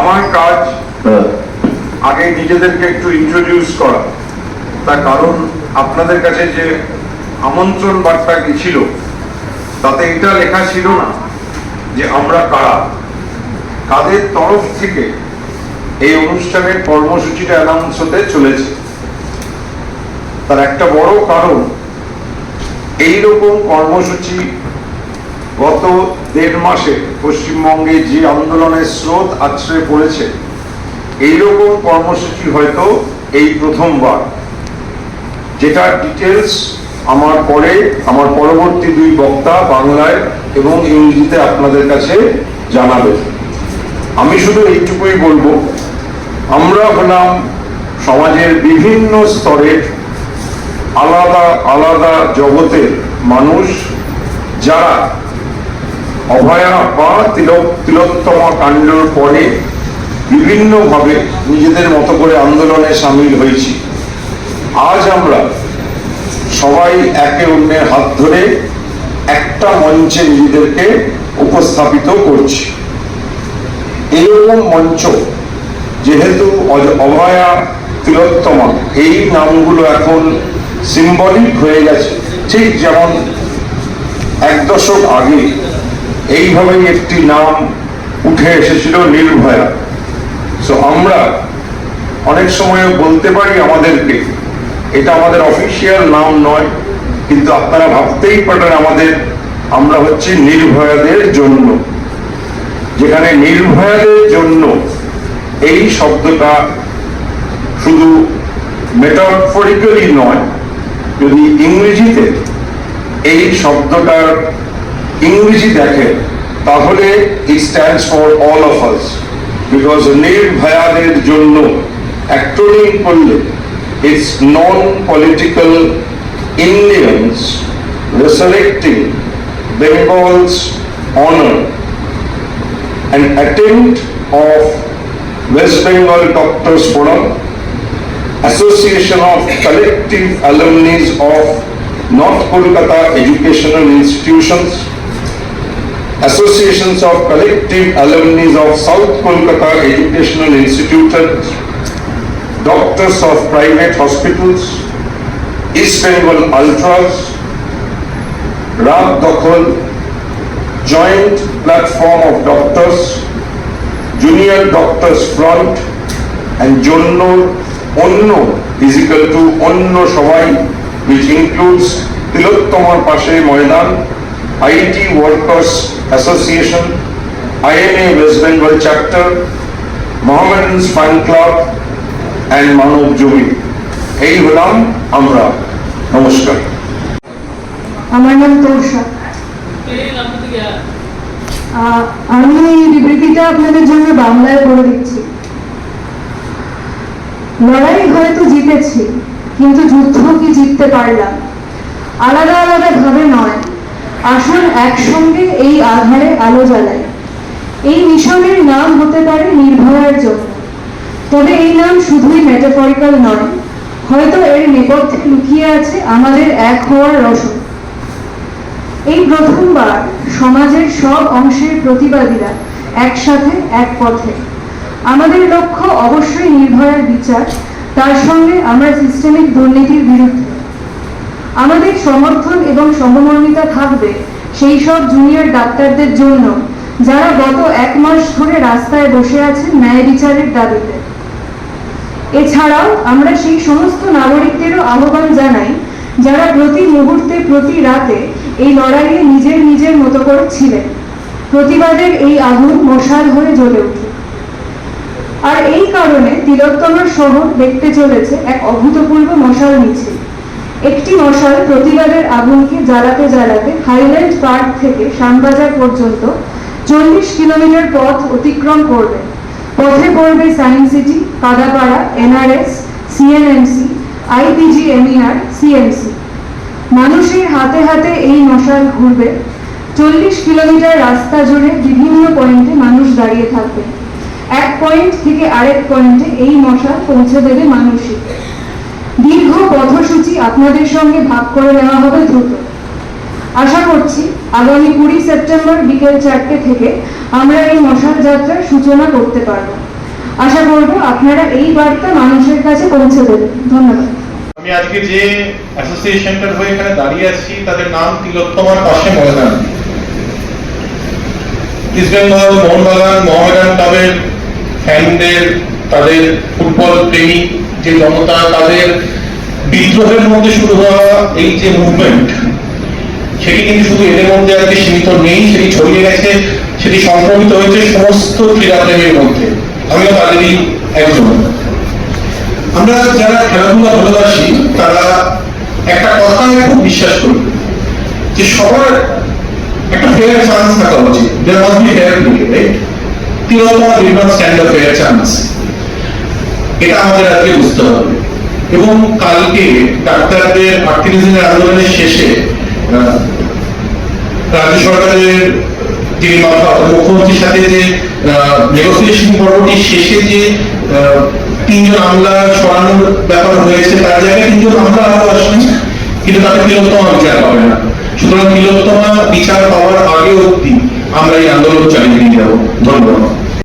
আমার কাজ আগে নিজেদেরকে একটু ইন্ট্রোডিউস করা। তার কারণ আপনাদের কাছে যে আমন্ত্রণ বার্তা গেছিল তাতে এটা লেখা ছিল না যে আমরা কারা। কাদের তরফ থেকে এই অনুষ্ঠানের কর্মসূচিটা অ্যানাউন্স হতে চলেছে? তার একটা বড় কারণ এইরকম কর্মসূচি গত দেড় মাসে পশ্চিমবঙ্গে যে আন্দোলনের স্রোত আছড়ে পড়েছে, এইরকম কর্মসূচি হয়তো এই প্রথমবার। যেটা ডিটেলস আমার পরে, আমার পরবর্তী দুই বক্তা বাংলায় এবং ইংরেজিতে আপনাদের কাছে জানাবে। আমি শুধু এইটুকুই বলব, আমরা হলাম সমাজের বিভিন্ন স্তরের আলাদা আলাদা জগতের মানুষ যারা অভয়া বা তিলক তিলোত্তমা কাণ্ডর পরে বিভিন্নভাবে নিজেদের মতো করে আন্দোলনে সামিল হয়েছি। আজ আমরা সবাই একে অন্যের হাত ধরে একটা মঞ্চে নিজেদেরকে উপস্থাপিত করছি। এরকম মঞ্চ, যেহেতু অভয়া, তিলোত্তমা, এই নামগুলো এখন সিম্বলিক হয়ে গেছে। ঠিক যেমন এক দশক আগে এইভাবেই একটি নাম উঠে এসেছিল নির্ভয়া সো আমরা অনেক সময় বলতে পারি আমাদেরকে, এটা আমাদের অফিসিয়াল নাম নয়, কিন্তু আপনারা ভাবতেই পারেন আমাদের, আমরা হচ্ছে নির্ভয়াদের জন্য। যেখানে নির্ভয়াদের জন্য এই শব্দটা শুধু মেটাফরিক্যালি নয়, যদি ইংরেজিতে এই শব্দটার ইংরেজি দেখে তাহলে it stands for all of us because নির্ভয়াদের জন্য অ্যাক্টোরিং করলে it's non political Indians resurrecting Bengal's honor an attempt of West Bengal Doctors Forum, Association of Collective Alumni of North Kolkata Educational Institutions, Associations of Collective Alumni of South Kolkata Educational Institutions, Doctors of Private Hospitals, East Bengal Ultras, Rab Dakhol, Joint Platform of Doctors, Junior Doctors Front, and Jonno Onno is equal to Onno Shavai, which includes Tilottomar Pashe Moidan, IT Workers Association, INA West Bengal Chapter, Mohammedans Fan Club, and Manav Jumi. এই হলাম আমরা নমস্কার আমার নাম তোষা। আমি এই বিবৃতিটা আপনাদের জন্য বাংলায় করে দিচ্ছি। লড়াই হয়তো জিতেছি কিন্তু যুদ্ধ কি জিততে পারলাম? আলাদা আলাদা ভাবে নয় আসুন একসঙ্গে এই আধারে আলো জ্বালাই এই মিশনের নাম হতে পারে নির্ভয়ার জন্য তবে এই নাম শুধুই মেটাফরিক্যাল নয়, হয়তো এর নেপথ্যে লুকিয়ে আছে আমাদের এক হওয়ার রসদ এই প্রথমবার সমাজের সব অংশের প্রতিবাদীরা একসাথে, এক পথে। আমাদের লক্ষ্য অবশ্যই নির্ভয়ার বিচার, তার সঙ্গে আমরা সিস্টেমিক দুর্নীতির বিরুদ্ধে। আমাদের সমর্থন এবং সহমর্মিতা থাকবে সেই সব জুনিয়র ডাক্তারদের জন্য যারা গত এক মাস ধরে রাস্তায় বসে আছেন ন্যায় বিচারের দাবিতে। এছাড়াও আমরা সেই সমস্ত নাগরিকদেরও আহ্বান জানাই যারা প্রতি মুহূর্তে, প্রতি রাতে এই লড়াইয়ে নিজের নিজের মতো করে ছিলেন। প্রতিবাদের এই আগুন মশাল হয়ে জ্বলে উঠুক আর এই কারণে তিলোত্তমার শহর দেখতে চলেছে এক অভূতপূর্ব মশাল মিছিল। একটি মশাল প্রতিবাদের আগুনকে জ্বালাতে জ্বালাতে হাইল্যান্ড পার্ক থেকে শ্যামবাজার পর্যন্ত চল্লিশ কিলোমিটার পথ অতিক্রম করবে। পথে পড়বে science city, Kadapara, NRS, CNMC IPGMER CMC. মানুষের হাতে হাতে এই মশাল ঘুরবে। চল্লিশ কিলোমিটার রাস্তা জুড়ে বিভিন্ন পয়েন্টে মানুষ দাঁড়িয়ে থাকবে। এক পয়েন্ট থেকে আরেক পয়েন্টে এই মশাল পৌঁছে দেবে মানুষই। দীর্ঘ পথসূচি আপনাদের সঙ্গে ভাগ করে নেওয়া হবে দ্রুত। আশা করছি আগামী কুড়ি সেপ্টেম্বর বিকেল চারটে থেকে আমরা এই মশাল যাত্রার সূচনা করতে পারব। আশা করব আপনারা এই বার্তা মানুষের কাছে পৌঁছে দেবেন। ধন্যবাদ। আমি আজকে যে অ্যাসোসিয়েশনটার হয়ে এখানে দাঁড়িয়ে আছি, তাদের নাম তিলোত্তমার পাশে ময়দান। ইস্ট মোহনবাগান, মোহামেডান ক্লাবের ফ্যানদের তাদের ফুটবল প্রেমী যে জনতা তাদের বিদ্রোহের মধ্যে শুরু হওয়া এই যে মুভমেন্ট সেটি কিন্তু শুধু এদের মধ্যে আজকে সীমিত নেই, সেটি ছড়িয়ে গেছে, সেটি সংক্রমিত হয়েছে সমস্ত ক্রীড়াপ্রেমীর মধ্যে। আমিও তাদেরই একজন। আমরা যারা খেলাধুলা ভালোবাসি, তারা একটা কথায় খুব বিশ্বাস করি, যে সবার একটা ফেয়ার চান্স থাকা উচিত। There must be fair play right did not stand a fair chance এটা আমাদের আজকে বুঝতে হবে। এবং কালকে ডাক্তারদের আটত্রিশ আন্দোলনের শেষে রাজ্য সরকারের মাথা মুখ্যমন্ত্রীর সাথে যে নেগোসিয়েশন পর্বটি শেষে যে তিনজন আমলা সরানোর ব্যাপার হয়েছে, তার জায়গায় তিনজন আমলা আরও আসবেন কিন্তু তাতে তিলোত্তমা বিচার পাবে না। সুতরাং তিলোত্তমা বিচার পাওয়ার আগে অব্দি আমরা এই আন্দোলন চালিয়ে নিয়ে যাব। ধন্যবাদ।